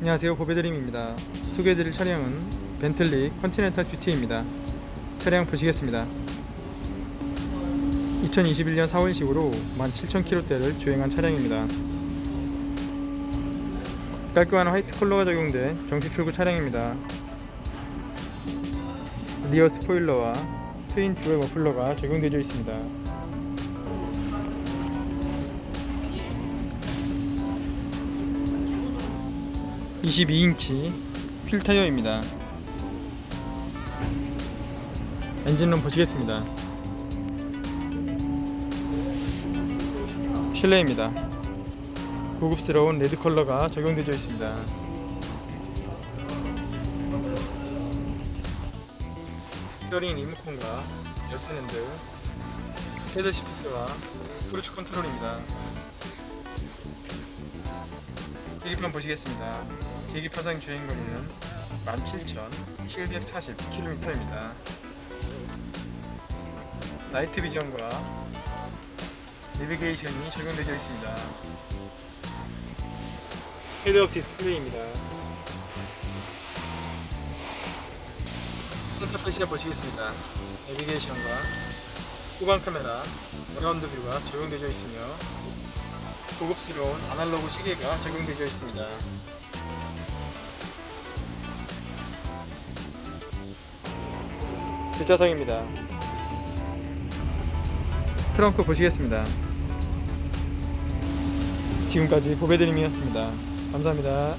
안녕하세요. 보배드림입니다. 소개해드릴 차량은 벤틀리 컨티넨탈 GT입니다. 차량 보시겠습니다. 2021년 4월식으로 17,000km대를 주행한 차량입니다. 깔끔한 화이트 컬러가 적용된 정식 출고 차량입니다. 리어 스포일러와 트윈 듀얼 머플러가 적용되어 있습니다 22인치 휠 타이어입니다. 엔진룸 보시겠습니다. 실내입니다. 고급스러운 레드 컬러가 적용되어 있습니다. 스티어링 리모컨과 여스핸드, 헤드 시프트와 크루즈 컨트롤입니다. 계기판 보시겠습니다. 계기파상 주행 거리는 17,740km입니다. 나이트 비전과 내비게이션이 적용되어 있습니다. 헤드업 디스플레이입니다. 센터페시아 보시겠습니다. 내비게이션과 후방 카메라, 어라운드 뷰가 적용되어 있으며 고급스러운 아날로그 시계가 적용되어 있습니다. 뒷좌석입니다. 트렁크 보시겠습니다. 지금까지 보배드림이었습니다. 감사합니다.